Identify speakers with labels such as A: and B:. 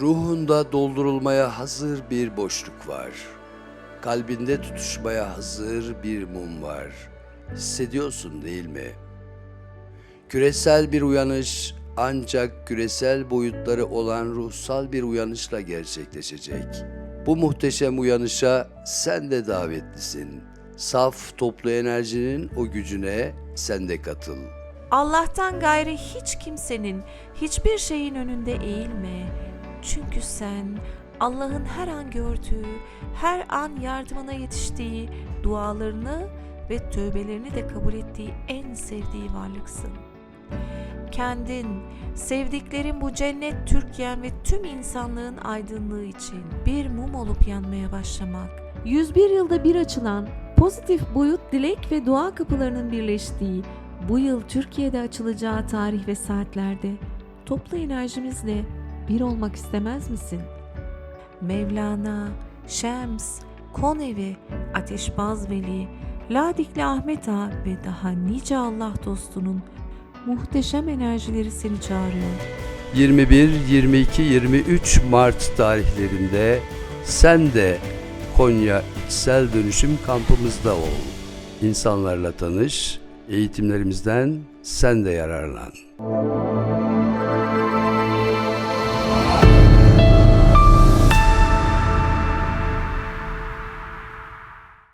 A: Ruhunda doldurulmaya hazır bir boşluk var. Kalbinde tutuşmaya hazır bir mum var. Hissediyorsun değil mi? Küresel bir uyanış ancak küresel boyutları olan ruhsal bir uyanışla gerçekleşecek. Bu muhteşem uyanışa sen de davetlisin. Saf toplu enerjinin o gücüne sen de katıl.
B: Allah'tan gayrı hiç kimsenin, hiçbir şeyin önünde eğilme. Çünkü sen Allah'ın her an gördüğü, her an yardımına yetiştiği, dualarını ve tövbelerini de kabul ettiği en sevdiği varlıksın. Kendin, sevdiklerin bu cennet Türkiye'm ve tüm insanlığın aydınlığı için bir mum olup yanmaya başlamak.
C: 101 yılda bir açılan pozitif boyut dilek ve dua kapılarının birleştiği bu yıl Türkiye'de açılacağı tarih ve saatlerde toplu enerjimizle bir olmak istemez misin?
B: Mevlana, Şems, Konevi, Ateşbaz Veli, Ladikli Ahmet Ağa ve daha nice Allah dostunun
C: Muhteşem enerjileri seni çağırıyor.
A: 21, 22, 23 Mart tarihlerinde sen de Konya İçsel Dönüşüm kampımızda ol. İnsanlarla tanış, eğitimlerimizden sen de yararlan.